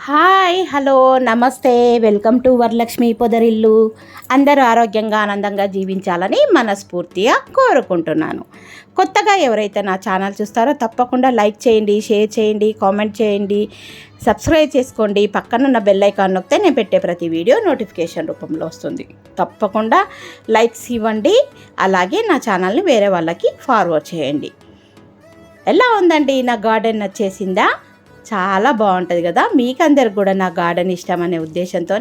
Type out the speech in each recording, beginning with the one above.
Hi hello namaste welcome to Varalakshmi Podarillu. అందరూ ఆరోగ్యంగా ఆనందంగా జీవించాలని మనస్ఫూర్తిగా కోరుకుంటున్నాను. కొత్తగా ఎవరైతే నా ఛానల్ చూస్తారో తప్పకుండా లైక్ చేయండి షేర్ చేయండి కామెంట్ చేయండి సబ్స్క్రైబ్ చేసుకోండి. పక్కన ఉన్న బెల్ ఐకాన్ నొక్కితే నేను పెట్టే ప్రతి వీడియో నోటిఫికేషన్ రూపంలో వస్తుంది. తప్పకుండా లైక్స్ ఇవ్వండి. అలాగే నా ఛానల్ని వేరే వాళ్ళకి ఫార్వర్డ్ చేయండి. ఎలా ఉందండి? నా గార్డెన్ నచ్చేసిందా చాలా బాగుంటుంది కదా. మీకందరికి కూడా నా గార్డెన్ ఇష్టం అనే ఉద్దేశంతో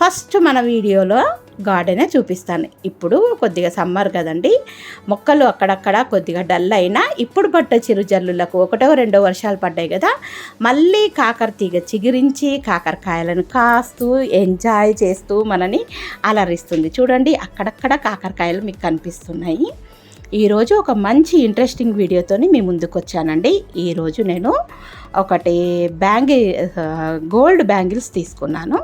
ఫస్ట్ మన వీడియోలో గార్డెనే చూపిస్తాను. ఇప్పుడు కొద్దిగా సమ్మర్ కదండి. మొక్కలు అక్కడక్కడ కొద్దిగా డల్ అయినా ఇప్పుడు పట్టే చిరు జల్లులకు ఒకటో రెండో వర్షాలు పడ్డాయి కదా. మళ్ళీ కాకర తీగ చిగురించి కాకరకాయలను కాస్తూ ఎంజాయ్ చేస్తూ మనని అలరిస్తుంది. చూడండి అక్కడక్కడ కాకరకాయలు మీకు కనిపిస్తున్నాయి. ఈరోజు ఒక మంచి ఇంట్రెస్టింగ్ వీడియోతోని మీ ముందుకు వచ్చానండి ఈరోజు నేను ఒకటి బ్యాంగిల్ గోల్డ్ బ్యాంగిల్స్ తీసుకున్నాను.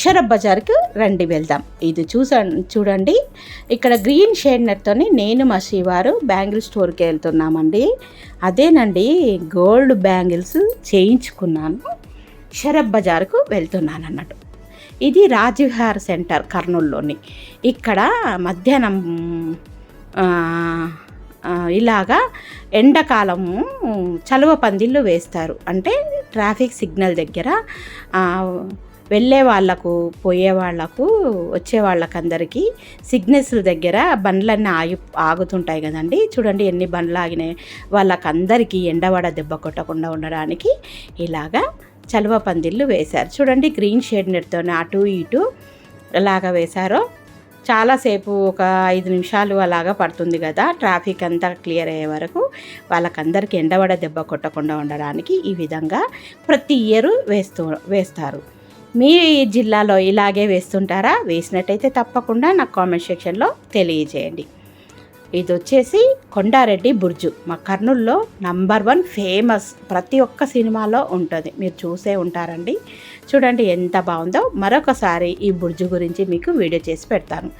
షరబ్ బజార్కి రండి వెళ్దాం. ఇది చూసా చూడండి. ఇక్కడ గ్రీన్ షేడ్ నెట్తోని నేను మా శ్రీవారు బ్యాంగిల్ స్టోర్కి వెళ్తున్నామండి. అదేనండి గోల్డ్ బ్యాంగిల్స్ చేయించుకున్నాను. షరబ్ బజార్కు వెళ్తున్నాను అన్నట్టు ఇది రాజవిహార్ సెంటర్ కర్నూలులోని. ఇక్కడ మధ్యాహ్నం ఇలాగా ఎండాకాలము చలువ పందిళ్ళు వేస్తారు. అంటే ట్రాఫిక్ సిగ్నల్ దగ్గర వెళ్ళే వాళ్ళకు పోయే వాళ్ళకు వచ్చే వాళ్ళకందరికీ సిగ్నల్స్ దగ్గర బండ్లన్నీ ఆగి ఆగుతుంటాయి కదండి. చూడండి ఎన్ని బండ్లు ఆగినాయి. వాళ్ళకందరికీ ఎండవడ దెబ్బ కొట్టకుండా ఉండడానికి ఇలాగా చలువ పందిళ్ళు వేశారు. చూడండి గ్రీన్ షేడ్ నెట్తో అటు ఇటు ఎలాగ వేశారో చాలాసేపు ఒక ఐదు నిమిషాలు అలాగా పడుతుంది కదా. ట్రాఫిక్ అంతా క్లియర్ అయ్యే వరకు వాళ్ళకందరికీ ఎండవడ దెబ్బ కొట్టకుండా ఉండడానికి ఈ విధంగా ప్రతి ఇయర్ వేస్తూ వేస్తారు. మీ జిల్లాలో ఇలాగే వేస్తుంటారా? వేసినట్టయితే తప్పకుండా నాకు కామెంట్ సెక్షన్లో తెలియజేయండి. ఇది వచ్చేసి కొండారెడ్డి బుర్జు. మా కర్నూల్లో నంబర్ వన్ ఫేమస్ ప్రతి ఒక్క సినిమాలో ఉంటుంది. మీరు చూసే ఉంటారండి. చూడండి ఎంత బాగుందో. మరొకసారి ఈ బుర్జు గురించి మీకు వీడియో చేసి పెడతాను.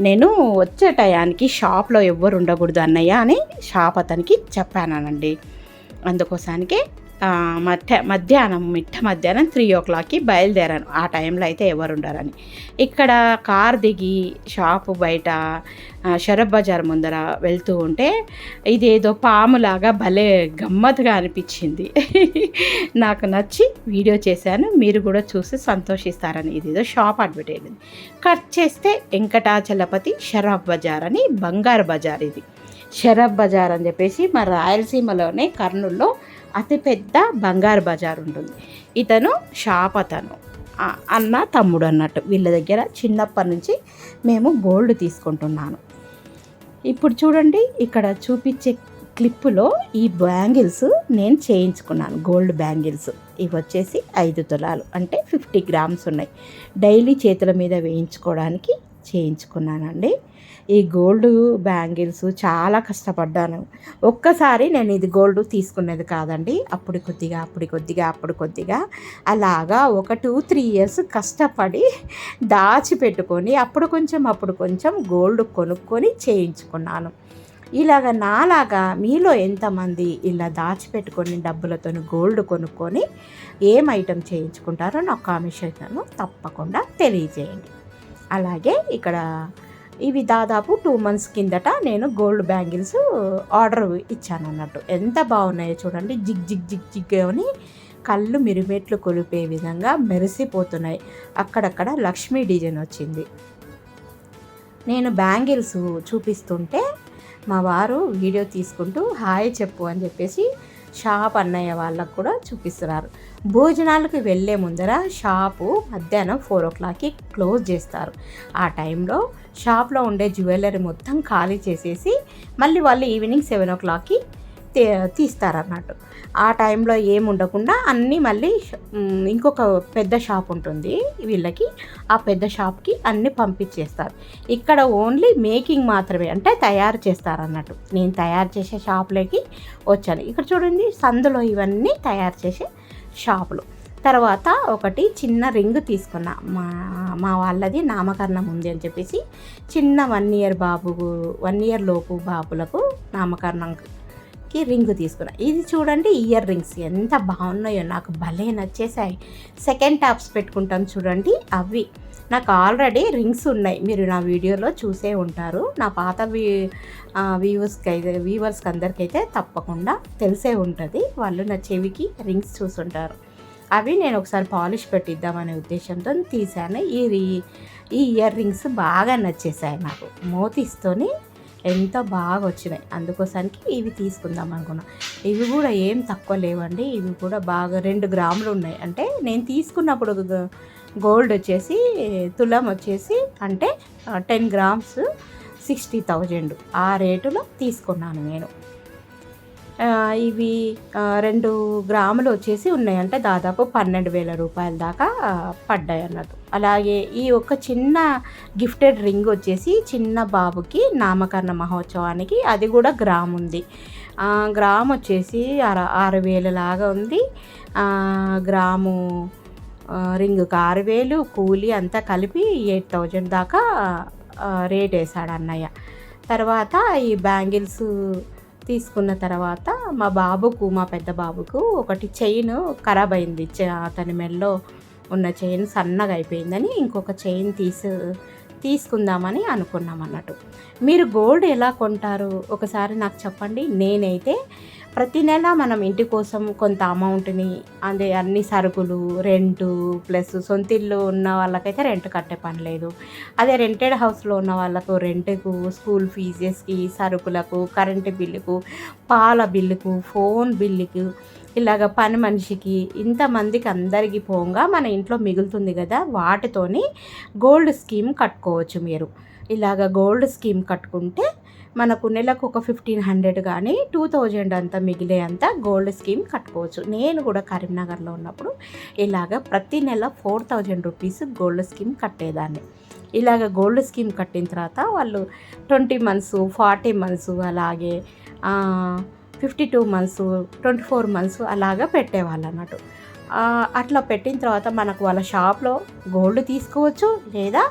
నేను వచ్చే టయానికి షాప్లో ఎవ్వరు ఉండకూడదు అన్నయ్య అని షాప్ అతనికి చెప్పానండి అందుకోసానికి మధ్య మధ్యాహ్నం మిట్ట మధ్యాహ్నం త్రీ ఓ క్లాక్కి బయలుదేరాను. ఆ టైంలో అయితే ఎవరు ఉండరని. ఇక్కడ కార్ దిగి షాపు బయట షరబ్ బజార్ ముందర వెళ్తూ ఉంటే ఇదేదో పాములాగా భలే గమ్మత్తుగా అనిపించింది. నాకు నచ్చి వీడియో చేశాను. మీరు కూడా చూసి సంతోషిస్తారని. ఇదేదో షాప్ అడ్వర్టైజ్మెంట్ కట్ చేస్తే వెంకటాచలపతి షరాబ్ బజార్ అని బంగారు బజార్ ఇది. షరబ్ బజార్ అని చెప్పేసి మా రాయలసీమలోనే కర్నూల్లో అతిపెద్ద బంగారు బజార్ ఉంటుంది. ఇతను షాప్ అతను అన్న తమ్ముడు అన్నట్టు వీళ్ళ దగ్గర చిన్నప్పటి నుంచి మేము గోల్డ్ తీసుకుంటున్నాను. ఇప్పుడు చూడండి ఇక్కడ చూపించే క్లిప్పులో ఈ బ్యాంగిల్స్ నేను చేయించుకున్నాను. Gold bangles. ఇవి వచ్చేసి ఐదు తులాలు. అంటే ఫిఫ్టీ గ్రామ్స్ ఉన్నాయి. డైలీ చేతుల మీద వేయించుకోవడానికి చేయించుకున్నానండి. ఈ గోల్డ్ బ్యాంగిల్స్ చాలా కష్టపడ్డాను. ఒక్కసారి నేను ఇది గోల్డ్ తీసుకునేది కాదండి. అప్పుడు కొద్దిగా అప్పుడు కొద్దిగా అప్పుడు కొద్దిగా అలాగా ఒక టూ త్రీ ఇయర్స్ కష్టపడి దాచిపెట్టుకొని అప్పుడు కొంచెం అప్పుడు కొంచెం గోల్డ్ కొనుక్కొని చేయించుకున్నాను. ఇలాగ నాలాగా మీలో ఎంతమంది ఇలా దాచిపెట్టుకొని డబ్బులతో గోల్డ్ కొనుక్కొని ఏం ఐటెం చేయించుకుంటారో నాకు కామెంట్ తప్పకుండా తెలియజేయండి. అలాగే ఇక్కడ ఇవి దాదాపు టూ మంత్స్ కిందట నేను గోల్డ్ బ్యాంగిల్స్ ఆర్డర్ ఇచ్చాను అన్నట్టు. ఎంత బాగున్నాయో చూడండి. జిగ్ జిగ్ జిగ్ జిగ్ అని కళ్ళు మిరిమెట్లు కొలిపే విధంగా మెరిసిపోతున్నాయి. అక్కడక్కడ లక్ష్మీ డిజైన్ వచ్చింది. నేను బ్యాంగిల్స్ చూపిస్తుంటే మా వారు వీడియో తీసుకుంటూ హాయ్ చెప్పు అని చెప్పేసి షాప్ అన్నయ్య వాళ్ళకు కూడా చూపిస్తున్నారు. భోజనాలకు వెళ్ళే ముందర షాపు మధ్యాహ్నం ఫోర్ ఓ క్లాక్కి క్లోజ్ చేస్తారు. ఆ టైంలో షాప్లో ఉండే జ్యువెలరీ మొత్తం ఖాళీ చేసేసి మళ్ళీ వాళ్ళు ఈవినింగ్ సెవెన్ ఓ క్లాక్కి తీస్తారన్నట్టు. ఆ టైంలో ఏముండకుండా అన్నీ మళ్ళీ ఇంకొక పెద్ద షాప్ ఉంటుంది. వీళ్ళకి ఆ పెద్ద షాప్కి అన్నీ పంపించేస్తారు. ఇక్కడ ఓన్లీ మేకింగ్ మాత్రమే అంటే తయారు చేస్తారు అన్నట్టు నేను తయారు చేసే షాప్లోకి వచ్చాను. ఇక్కడ చూడండి సందులో ఇవన్నీ తయారు చేసే షాపులు. తర్వాత ఒకటి చిన్న రింగ్ తీసుకున్నా. మా మా వాళ్ళది నామకరణం ఉంది అని చెప్పేసి చిన్న వన్ ఇయర్ బాబు వన్ ఇయర్ లోపు బాబులకు నామకరణం చెవికి రింగ్ తీసుకున్నా. ఇది చూడండి ఇయర్ రింగ్స్ ఎంత బాగున్నాయో. నాకు భలే నచ్చేసాయి సెకండ్ టాప్స్ పెట్టుకుంటాం చూడండి అవి. నాకు ఆల్రెడీ రింగ్స్ ఉన్నాయి. మీరు నా వీడియోలో చూసే ఉంటారు. నా పాత వీ వ్యూవర్స్కి అయితే వ్యూవర్స్కి అందరికైతే తప్పకుండా తెలిసే ఉంటుంది. వాళ్ళు నా చెవికి రింగ్స్ చూసుంటారు. అవి నేను ఒకసారి పాలిష్ పెట్టిద్దామనే ఉద్దేశంతో తీశాను. ఈ ఈ ఇయర్ రింగ్స్ బాగా నచ్చేసాయి నాకు. మోతీస్తోని ఎంత బాగా వచ్చినాయి అందుకోసానికి ఇవి తీసుకుందాం అనుకున్నా. ఇవి కూడా ఏం తక్కువ లేవండి. ఇవి కూడా బాగా రెండు గ్రాములు ఉన్నాయి. అంటే నేను తీసుకున్నప్పుడు గోల్డ్ వచ్చేసి తులం వచ్చేసి అంటే టెన్ గ్రామ్స్ సిక్స్టీ థౌజండ్. ఆ రేటులో తీసుకున్నాను నేను. ఇవి రెండు గ్రాములు వచ్చేసి ఉన్నాయి. అంటే దాదాపు పన్నెండు వేల రూపాయల దాకా పడ్డాయి అన్నట్టు. అలాగే ఈ ఒక చిన్న గిఫ్టెడ్ రింగ్ వచ్చేసి చిన్న బాబుకి నామకరణ మహోత్సవానికి అది కూడా గ్రామ్ ఉంది. గ్రామ్ వచ్చేసి ఆరు ఆరు వేల లాగా ఉంది. గ్రాము రింగ్కి ఆరు వేలు కూలీ అంతా కలిపి ఎయిట్ థౌజండ్ దాకా రేట్ వేసాడు అన్నయ్య. తర్వాత ఈ బ్యాంగిల్స్ తీసుకున్న తర్వాత మా బాబుకు మా పెద్ద బాబుకు ఒకటి చైన్ ఖరాబ్ అయింది. అతని మెల్లో ఉన్న చైన్ సన్నగా అయిపోయిందని ఇంకొక చైన్ తీసు తీసుకుందామని అనుకున్నాం అన్నట్టు మీరు గోల్డ్ ఎలా కొంటారు? ఒకసారి నాకు చెప్పండి. నేనైతే ప్రతి నెల మనం ఇంటి కోసం కొంత అమౌంట్ని అదే అన్ని సరుకులు రెంటు ప్లస్ సొంత ఇల్లు ఉన్న వాళ్ళకైతే రెంట్ కట్టే పని లేదు. అదే రెంటెడ్ హౌస్లో ఉన్న వాళ్ళకు రెంట్కు స్కూల్ ఫీజెస్కి సరుకులకు కరెంటు బిల్లుకు పాల బిల్లుకు ఫోన్ బిల్లుకు ఇలాగ పని మనిషికి ఇంతమందికి అందరికీ పోగా మన ఇంట్లో మిగులుతుంది కదా వాటితోని గోల్డ్ స్కీమ్ కట్టుకోవచ్చు మీరు. ఇలాగ గోల్డ్ స్కీమ్ కట్టుకుంటే మనకు నెలకు ఒక ఫిఫ్టీన్ హండ్రెడ్ కానీ టూ థౌజండ్ అంతా మిగిలే అంత గోల్డ్ స్కీమ్ కట్టుకోవచ్చు. నేను కూడా కరీంనగర్లో ఉన్నప్పుడు ఇలాగ ప్రతి నెల four thousand rupees gold scheme కట్టేదాన్ని. ఇలాగ గోల్డ్ స్కీమ్ కట్టిన తర్వాత వాళ్ళు ట్వంటీ మంత్స్ ఫార్టీ మంత్స్ అలాగే fifty two months twenty four months అలాగా పెట్టేవాళ్ళు అన్నట్టు అట్లా పెట్టిన తర్వాత మనకు వాళ్ళ షాప్లో గోల్డ్ తీసుకోవచ్చు లేదా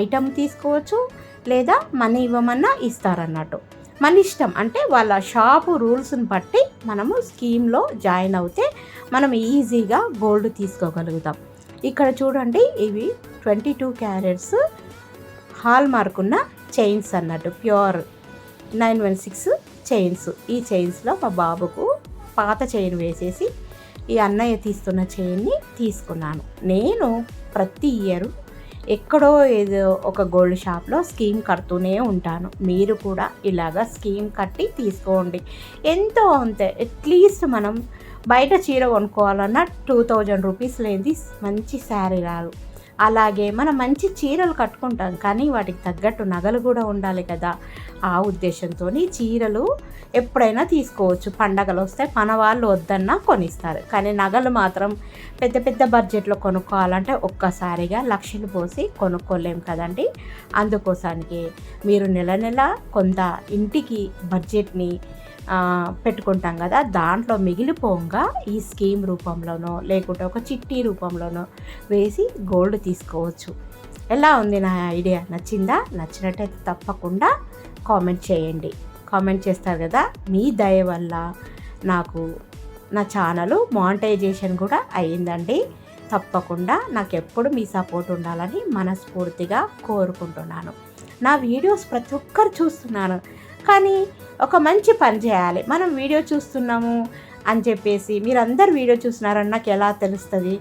ఐటమ్ తీసుకోవచ్చు. లేదా మనీ ఇవ్వమన్నా ఇస్తారన్నట్టు. మన ఇష్టం అంటే వాళ్ళ షాపు రూల్స్ని బట్టి మనము స్కీమ్లో జాయిన్ అవుతే మనం ఈజీగా గోల్డ్ తీసుకోగలుగుతాం. ఇక్కడ చూడండి ఇవి twenty two carats hallmark ఉన్న చైన్స్ అన్నట్టు. Pure nine one six chains. ఈ చైన్స్లో మా బాబుకు పాత చైన్ వేసేసి ఈ అన్నయ్య తీస్తున్న చైన్ని తీసుకున్నాను. నేను ప్రతి ఇయర్ ఎక్కడో ఏదో ఒక గోల్డ్ షాప్లో స్కీమ్ కడుతూనే ఉంటాను. మీరు కూడా ఇలాగ స్కీమ్ కట్టి తీసుకోండి. ఎంతో అంతే అట్లీస్ట్ మనం బయట చీర కొనుక్కోవాలన్నా టూ థౌజండ్ రూపీస్ లేనిది మంచి శారీ రాదు. అలాగే మనం మంచి చీరలు కట్టుకుంటాం కానీ వాటికి తగ్గట్టు నగలు కూడా ఉండాలి కదా. ఆ ఉద్దేశంతో చీరలు ఎప్పుడైనా తీసుకోవచ్చు. పండగలు వస్తే మన వాళ్ళు వద్దన్నా కొనిస్తారు. కానీ నగలు మాత్రం పెద్ద పెద్ద బడ్జెట్లో కొనుక్కోవాలంటే ఒక్కసారిగా లక్షలు పోసి కొనుక్కోలేం కదండి. అందుకోసానికి మీరు నెల నెల కొంత ఇంటికి బడ్జెట్ని పెట్టుకుంటాం కదా దాంట్లో మిగిలిపోగా ఈ స్కీమ్ రూపంలోనో లేకుంటే ఒక చిట్టి రూపంలోనో వేసి గోల్డ్ తీసుకోవచ్చు. ఎలా ఉంది నా ఐడియా? నచ్చిందా? నచ్చినట్టయితే తప్పకుండా కామెంట్ చేయండి. కామెంట్ చేస్తారు కదా మీ దయ వల్ల నాకు నా ఛానల్ మానిటైజేషన్ కూడా అయ్యిందండి. తప్పకుండా నాకు ఎప్పుడు మీ సపోర్ట్ ఉండాలని మనస్ఫూర్తిగా కోరుకుంటున్నాను. నా వీడియోస్ ప్రతి ఒక్కరు చూస్తున్నాను. కానీ ఒక మంచి పని చేయాలి. మనం వీడియో చూస్తున్నాము అని చెప్పేసి మీరందరు వీడియో చూస్తున్నారని నాకు ఎలా తెలుస్తుంది?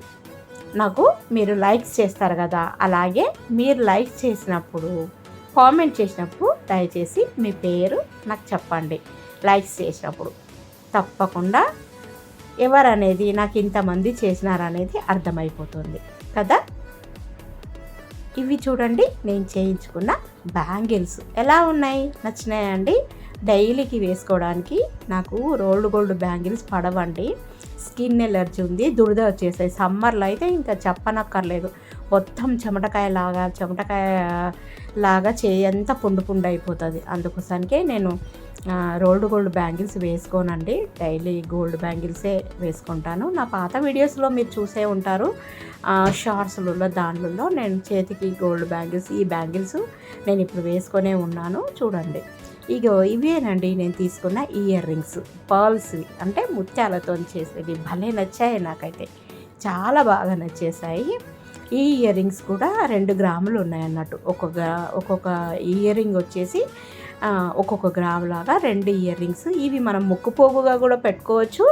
నాకు మీరు లైక్స్ చేస్తారు కదా అలాగే మీరు లైక్ చేసినప్పుడు కామెంట్ చేసినప్పుడు దయచేసి మీ పేరు నాకు చెప్పండి. లైక్స్ చేసినప్పుడు. తప్పకుండా ఎవరనేది నాకు ఇంతమంది చేసినారనేది అర్థమైపోతుంది కదా? ఇవి చూడండి నేను చేయించుకున్న బ్యాంగిల్స్ ఎలా ఉన్నాయి? నచ్చినాయండి డైలీకి వేసుకోవడానికి నాకు రోల్డ్ గోల్డ్ బ్యాంగిల్స్ పడవండి. స్కిన్ ఎలర్జీ ఉంది దురద వచ్చేసాయి. సమ్మర్లో అయితే ఇంకా చెప్పనక్కర్లేదు. మొత్తం చెమటకాయ లాగా చెమటకాయ లాగా చేయంతా పుండు పుండు అయిపోతుంది. అందుకోసానికే నేను రోల్డ్ గోల్డ్ బ్యాంగిల్స్ వేసుకోనండి. డైలీ గోల్డ్ బ్యాంగిల్సే వేసుకుంటాను. నా పాత వీడియోస్లో మీరు చూసే ఉంటారు. షార్ట్స్లలో దాంట్లో నేను చేతికి గోల్డ్ బ్యాంగిల్స్ ఈ బ్యాంగిల్స్ నేను ఇప్పుడు వేసుకొనే ఉన్నాను. చూడండి. ఇగో ఇవేనండి నేను తీసుకున్న ఇయర్ రింగ్స్. పర్ల్స్వి అంటే ముత్యాలతో చేసేవి. భలే నచ్చాయి నాకైతే. చాలా బాగా నచ్చేసాయి ఈ ఇయర్ రింగ్స్ కూడా రెండు గ్రాములు ఉన్నాయి అన్నట్టు ఒక్కొక్క ఒక్కొక్క ఇయర్ రింగ్ వచ్చేసి ఒక్కొక్క గ్రామ్ లాగా రెండు ఇయర్ రింగ్స్ ఇవి మనం ముక్కుపోగుగా కూడా పెట్టుకోవచ్చు.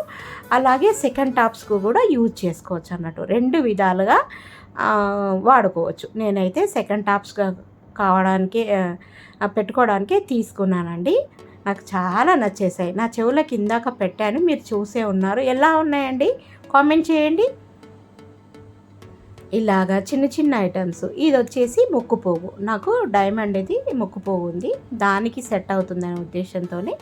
అలాగే సెకండ్ టాప్స్కు కూడా యూజ్ చేసుకోవచ్చు అన్నట్టు. రెండు విధాలుగా వాడుకోవచ్చు. నేనైతే సెకండ్ టాప్స్గా కావడానికి పెట్టుకోవడానికే పెట్టుకోవడానికి తీసుకున్నానండి. నాకు చాలా నచ్చేసాయి. నా చెవుల ఇందాక పెట్టాను. మీరు చూసే ఉన్నారు. ఎలా ఉన్నాయండి? కామెంట్ చేయండి. ఇలాగా చిన్న చిన్న ఐటమ్స్ ఇది వచ్చేసి ముక్కుపోగు నాకు డైమండ్ ఇది మొక్కుపోగు ఉంది. దానికి సెట్ అవుతుందనే ఉద్దేశంతోనే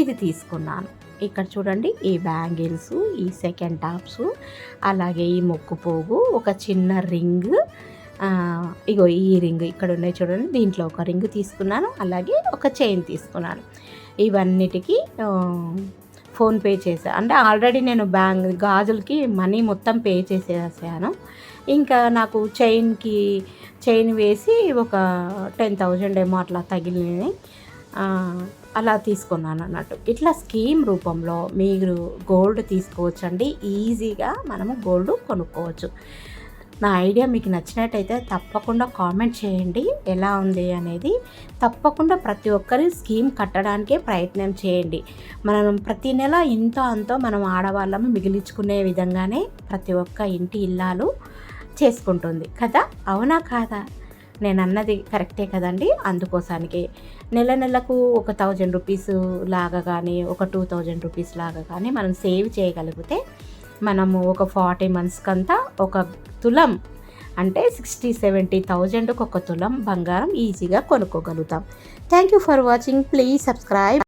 ఇది తీసుకున్నాను. ఇక్కడ చూడండి ఈ బ్యాంగిల్స్ ఈ సెకండ్ టాప్స్ అలాగే ఈ మొక్కుపోగు ఒక చిన్న రింగ్ ఇగో ఈ రింగ్ ఇక్కడ ఉన్నాయి చూడండి దీంట్లో ఒక రింగ్ తీసుకున్నాను అలాగే ఒక చైన్ తీసుకున్నాను. ఇవన్నిటికీ ఫోన్పే చేసా అంటే ఆల్రెడీ నేను బ్యాంగ్ గాజులకి మనీ మొత్తం పే చేసేసాను. ఇంకా నాకు చైన్కి చైన్ వేసి ఒక టెన్ థౌజండ్ ఏమో అట్లా తగిలినవి. అలా తీసుకున్నాను అన్నట్టు. ఇట్లా స్కీమ్ రూపంలో మీరు గోల్డ్ తీసుకోవచ్చండి. ఈజీగా మనము గోల్డ్ కొనుక్కోవచ్చు. నా ఐడియా మీకు నచ్చినట్టయితే తప్పకుండా కామెంట్ చేయండి. ఎలా ఉంది అనేది తప్పకుండా ప్రతి ఒక్కరి స్కీమ్ కట్టడానికే ప్రయత్నం చేయండి. మనం ప్రతి నెల ఇంతో అంతో మనం ఆడవాళ్ళము మిగిలించుకునే విధంగానే ప్రతి ఒక్క ఇంటి ఇల్లాలు చేసుకుంటుంది. కదా? అవునా కాదా? నేను అన్నది కరెక్టే కదండి. అందుకోసానికి నెల నెలకు ఒక థౌజండ్ రూపీస్ లాగా కానీ ఒక టూ థౌజండ్ రూపీస్ లాగా కానీ మనం సేవ్ చేయగలిగితే మనము ఒక ఫార్టీ మంత్స్కి అంతా ఒక తులం అంటే సిక్స్టీ సెవెంటీ థౌజండ్కి ఒక తులం బంగారం ఈజీగా కొనుక్కోగలుగుతాం. Thank you for watching. Please subscribe.